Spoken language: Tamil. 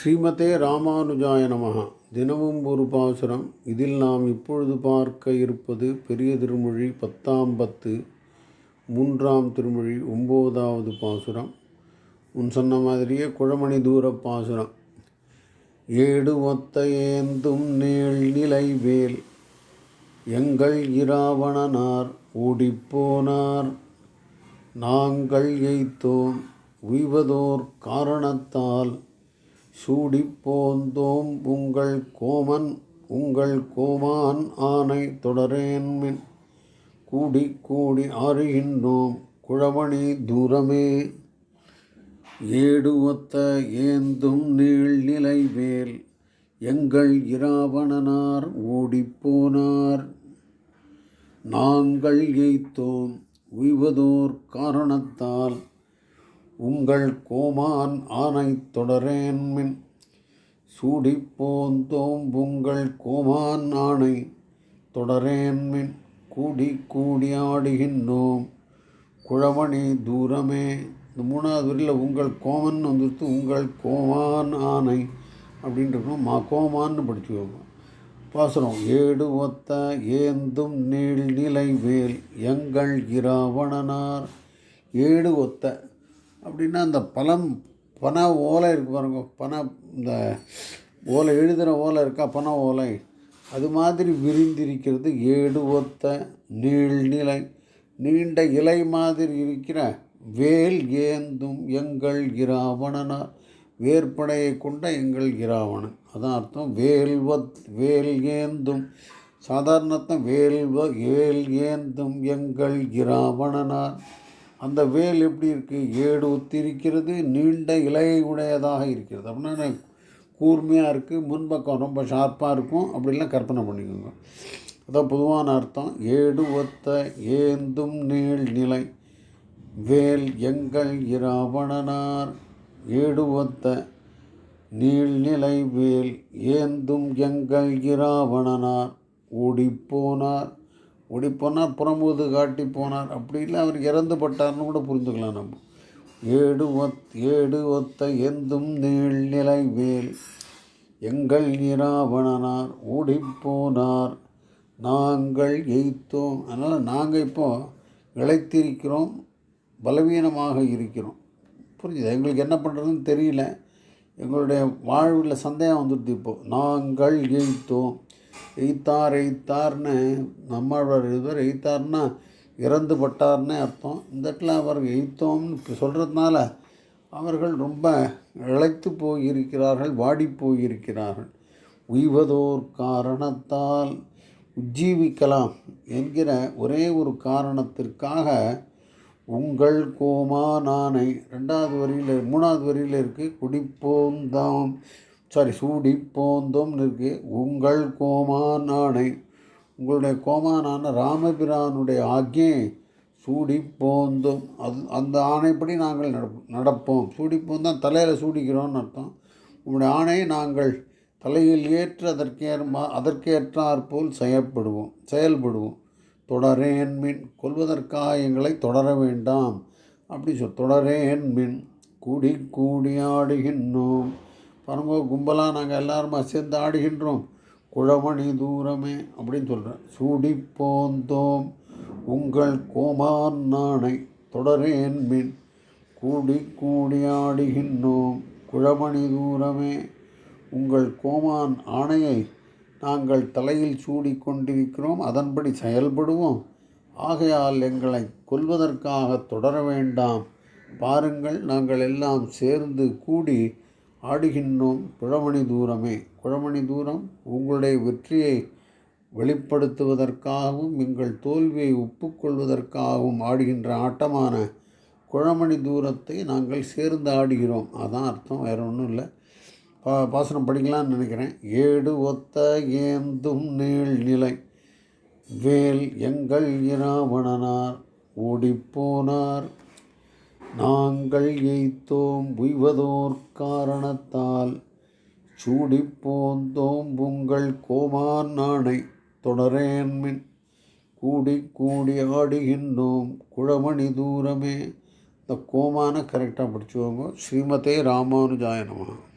ஸ்ரீமதே ராமானுஜாய நமகா தினமும் ஒரு பாசுரம். இதில் நாம் இப்பொழுது பார்க்க இருப்பது பெரிய திருமொழி பத்தாம் பத்து மூன்றாம் திருமொழி ஒம்போதாவது பாசுரம். உன் சொன்ன மாதிரியே குழமணி தூர பாசுரம். ஏடு ஒத்த ஏந்தும் நேள் நிலை வேல். எங்கள் இராவணனார் ஓடிப்போனார் நாங்கள் எய்த்தோம் உய்வதோர் காரணத்தால் சூடிப்போந்தோம் உங்கள் கோமன் உங்கள் கோமான் ஆனை தொடரேன்மின் கூடி கூடி ஆறுகின்றோம் குழவணி தூரமே. ஏடுவத்த ஏந்தும் நீழ்நிலைவேல் எங்கள் இராவணனார் ஓடிப்போனார் நாங்கள் எய்த்தோம் உய்வதோர் காரணத்தால். உங்கள் கோமான் ஆனை தொடரேன்மின் சூடிப்போந்தோம் உங்கள் கோமான் ஆணை தொடரேன்மின் கூடி கூடி ஆடுகின்றோம். குழவணி தூரமே. இந்த மூணாவது வரியில் உங்கள் கோமன் வந்துட்டு உங்கள் கோமான் ஆணை அப்படின்றக்கணும் மா கோமான்னு படிச்சுக்கோங்க. பாசுரம் ஏடு ஒத்த ஏந்தும் நீள் நிலை வேல் எங்கள் இராவணனார். ஏடு ஒத்த அப்படின்னா அந்த பழம் பன ஓலை இருக்குது பாருங்க. பனை இந்த ஓலை எழுதுகிற ஓலை இருக்கா? பனை ஓலை. அது மாதிரி விரிந்திருக்கிறது ஏடு ஒத்த நீள்நிலை நீண்ட இலை மாதிரி இருக்கிற வேல் ஏந்தும் எங்கள் இராவணனார். வேற்படையை கொண்ட எங்கள் இராவணன். அதான் அர்த்தம். வேல்வத் வேல் ஏந்தும். சாதாரணத்தான் வேல்வ வேல் ஏந்தும் எங்கள் இராவணனார். அந்த வேல் எப்படி இருக்குது ஏடு ஒத்திருக்கிறது நீண்ட இலையை உடையதாக இருக்கிறது. அப்படின்னா கூர்மையாக இருக்குது முன்பக்கம் ரொம்ப ஷார்ப்பாக இருக்கும். அப்படிலாம் கற்பனை பண்ணிக்கோங்க. அதான் பொதுவான அர்த்தம். ஏடு ஒத்த ஏந்தும் நீள் நிலை. வேல் எங்கள் இராவணனார். ஏடு ஒத்த நீள்நிலை வேல் ஏந்தும் எங்கள் இராவணனார். ஓடிப்போனார் ஓடி போனார் புறம்போது காட்டி போனார். அப்படி இல்லை அவர் இறந்து பட்டார்னு கூட புரிந்துக்கலாம் நம்ம. ஏடு ஒத் ஏடு ஒத்த எந்தும் நீழ்நிலை வேல். எங்கள் நிராவணனார் ஓடிப்போனார். நாங்கள் எய்த்தோம். அதனால் நாங்கள் இப்போ இழைத்திருக்கிறோம் பலவீனமாக இருக்கிறோம். புரிஞ்சுது? எங்களுக்கு என்ன பண்ணுறதுன்னு தெரியல. எங்களுடைய வாழ்வில் சந்தேகம் வந்துடுது இப்போது நாங்கள் எய்த்தோம். எய்த்தார் எய்த்தார்னு நம்மாழ்வார் இருவர் எய்த்தார்னா இறந்து பட்டார்னே அர்த்தம். இந்த இடத்துல அவர் எய்த்தோம்னு சொல்கிறதுனால அவர்கள் ரொம்ப இழைத்து போயிருக்கிறார்கள் வாடி போயிருக்கிறார்கள். உய்வதோர் காரணத்தால் உஜ்ஜீவிக்கலாம் என்கிற ஒரே ஒரு காரணத்திற்காக உங்கள் கோமா நானை ரெண்டாவது வரியில் மூணாவது வரியில் இருக்குது குடிப்போந்தாம். சாரி சூடி போந்தோம் இருக்குது உங்கள் கோமான் நாணை உங்களுடைய கோமானான ராமபிரானுடைய ஆக்கியை சூடி போந்தோம். அது அந்த ஆணைப்படி நாங்கள் நடப்போம். சூடிப்போம் தான் தலையில் சூடிக்கிறோம்னு அர்த்தம். உங்களுடைய ஆணையை நாங்கள் தலையில் ஏற்று அதற்கேற்மா அதற்கேற்றாற்போல் செயற்படுவோம் செயல்படுவோம். செயல்படுவோம் தொடரேன் மின் கொள்வதற்காக எங்களை தொடர வேண்டாம். அப்படி சொல் தொடரேன் மின் கூடி கூடியாடுகின்றோம் பாருங்க கும்பலாக நாங்கள் எல்லாருமா சேர்ந்து ஆடுகின்றோம். குழமணி தூரமே அப்படின்னு சொல்கிறேன் சூடி போந்தோம் உங்கள் கோமான் நாணை தொடரேன் மின். கூடி கூடி ஆடுகின்றோம். குழமணி தூரமே. உங்கள் கோமான் ஆணையை நாங்கள் தலையில் சூடி கொண்டிருக்கிறோம். அதன்படி செயல்படுவோம். ஆகையால் எங்களை கொல்வதற்காக தொடர வேண்டாம். பாருங்கள் நாங்கள் எல்லாம் சேர்ந்து கூடி ஆடுகின்றோம் குழமணி தூரமே. குழமணி தூரம் உங்களுடைய வெற்றியை வெளிப்படுத்துவதற்காகவும் எங்கள் தோல்வியை ஒப்புக்கொள்வதற்காகவும் ஆடுகின்ற ஆட்டமான குழமணி தூரத்தை நாங்கள் சேர்ந்து ஆடுகிறோம். அதான் அர்த்தம் வேறு ஒன்றும் இல்லை. பா பாசனம் படிக்கலான்னு நினைக்கிறேன். ஏடு ஒத்த ஏந்தும் நீள் நிலை. வேல் எங்கள் இராவணனார் ஓடிப்போனார் நாங்கள் எய்த்தோம் உய்வதோர் காரணத்தால் சூடிப்போந்தோம் உங்கள் கோமார் நாணை தொடரேன்மின் கூடி கூடி ஆடுகின்றோம் குழமணி தூரமே. இந்த கோமான கரெக்டாக படிச்சுவாங்க ஸ்ரீமதே ராமானுஜாயனமாக